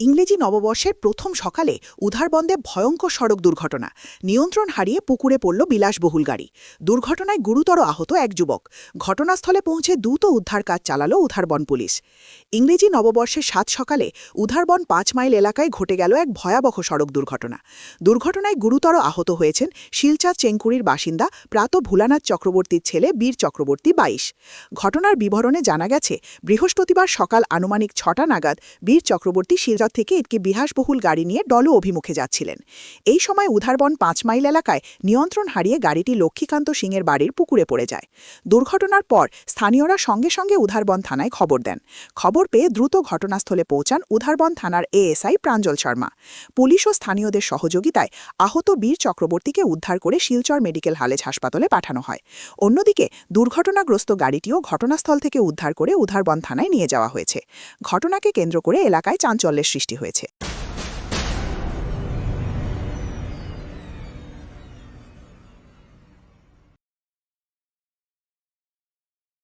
ইংরেজি নববর্ষের প্রথম সকালে উধারবন্দে ভয়ঙ্কর সড়ক দুর্ঘটনা। নিয়ন্ত্রণ হারিয়ে পুকুরে পড়ল বিলাসবহুল গাড়ি। দুর্ঘটনায় গুরুতর আহত এক যুবক। ঘটনাস্থলে পৌঁছে দ্রুত উদ্ধার কাজ চালালো উধারবন পুলিশ। ইংরেজি নববর্ষের সাত সকালে উধারবন পাঁচ মাইল এলাকায় ঘটে গেল এক ভয়াবহ সড়ক দুর্ঘটনা। দুর্ঘটনায় গুরুতর আহত হয়েছেন শিলচা চেঙ্কুরির বাসিন্দা প্রাত ভুলানাথ চক্রবর্তীর ছেলে বীর চক্রবর্তী বাইশ। ঘটনার বিবরণে জানা গেছে, বৃহস্পতিবার সকাল আনুমানিক ছটা নাগাদ বীর চক্রবর্তী শিলচর থেকে একটি বিলাসবহুল গাড়ি নিয়ে ডলু অভিমুখে যাচ্ছিলেন। এই সময় উধারবন পাঁচ মাইল এলাকায় নিয়ন্ত্রণ হারিয়ে গাড়িটি লক্ষ্মীকান্ত সিংয়ের বাড়ির পুকুরে পড়ে যায়। দুর্ঘটনার পর স্থানীয়রা সঙ্গে সঙ্গে উধারবন থানায় খবর দেন। খবর পেয়ে দ্রুত ঘটনাস্থলে পৌঁছান উধারবন থানার এএসআই প্রাঞ্জল শর্মা। পুলিশ ও স্থানীয়দের সহযোগিতায় আহত বীর চক্রবর্তীকে উদ্ধার করে শিলচর মেডিকেল হালেজ হাসপাতালে পাঠানো হয়। অন্যদিকে দুর্ঘটনাগ্রস্ত গাড়িটিও ঘটনাস্থল থেকে উদ্ধার করে উধারবন থানায় নিয়ে যাওয়া হয়েছে। ঘটনাকে কেন্দ্র করে এলাকায় চাঞ্চল্যের সৃষ্টি হয়েছে।